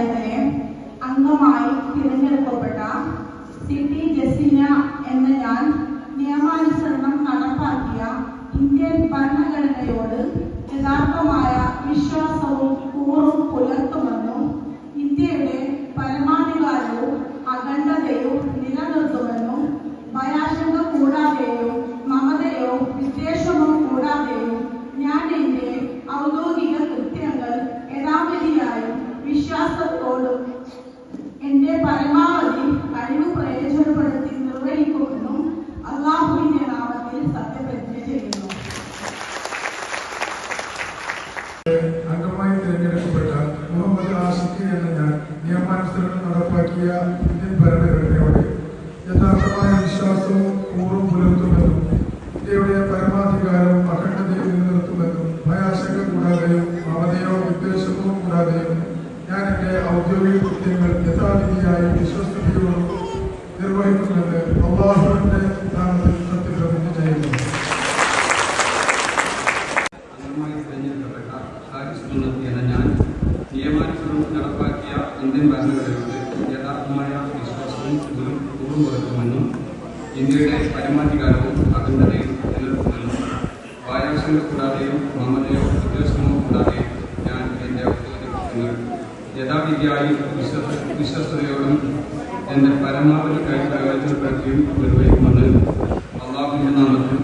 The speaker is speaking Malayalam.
അദ്ദേഹത്തിന് അംഗമായി തിരഞ്ഞെടുക്കപ്പെട്ട സി ടി ജസിന എന്ന ഞാൻ നിയമാനുസരണം നടപ്പാക്കിയ ഇന്ത്യൻ ഭരണഘടനയോട് യഥാർത്ഥമായ വിശ്വാസവും അംഗമായി തിരഞ്ഞെടുക്കപ്പെട്ട മുഹമ്മദ് ആസിഖ് എന്ന ഞാൻ നിയമാനുസരണം നടപ്പാക്കിയ ഇന്ത്യൻ ഭരണഘടനയോട് യഥാർത്ഥമായ വിശ്വാസവും കൂറും പുലർത്തുമെന്നും ഇന്ത്യയുടെ പരമാധികാരവും അഖണ്ഡതയും നിലനിർത്തുമെന്നും ഭയാശങ്ക കൂടാതെയും മമതയോ വിദ്വേഷമോ കൂടാതെയും ഞാൻ എന്റെ ഔദ്യോഗിക കൃത്യങ്ങൾ യഥാവിധിയായി വിശ്വസ്തയോടും നിർവഹിക്കുമെന്ന് അള്ളാഹുവിന്റെ നാമത്തിൽ സത്യപ്രതിജ്ഞ ചെയ്യുന്നു അംഗമായി തിരഞ്ഞെടുക്കപ്പെട്ട എന്ന ഞാൻ നിയമാനുസൃതം നടപ്പാക്കിയ ഇന്ത്യൻ ഭരണഘടനയോട് യഥാർത്ഥമായ വിശ്വാസവും ഇതും കൂറും പുറത്തുമെന്നും ഇന്ത്യയുടെ പരമാധികാരവും അഖണ്ഡതയും നിലനിർത്തുമെന്നും വായാശങ്ക കൂടാതെയും മമതയോ ഉദ്ദേശമോ കൂടാതെയും ഞാൻ എന്റെ ഔദ്യോഗിക യഥാവിധിയായി വിശ്വസ വിശ്വസ്തയോടും എന്റെ പരമാവധി കഴിവ് പ്രയോജനപ്പെടുത്തിയും നിർവഹിക്കുമെന്ന് അള്ളാഹുവിന്റെ നാമത്തിൽ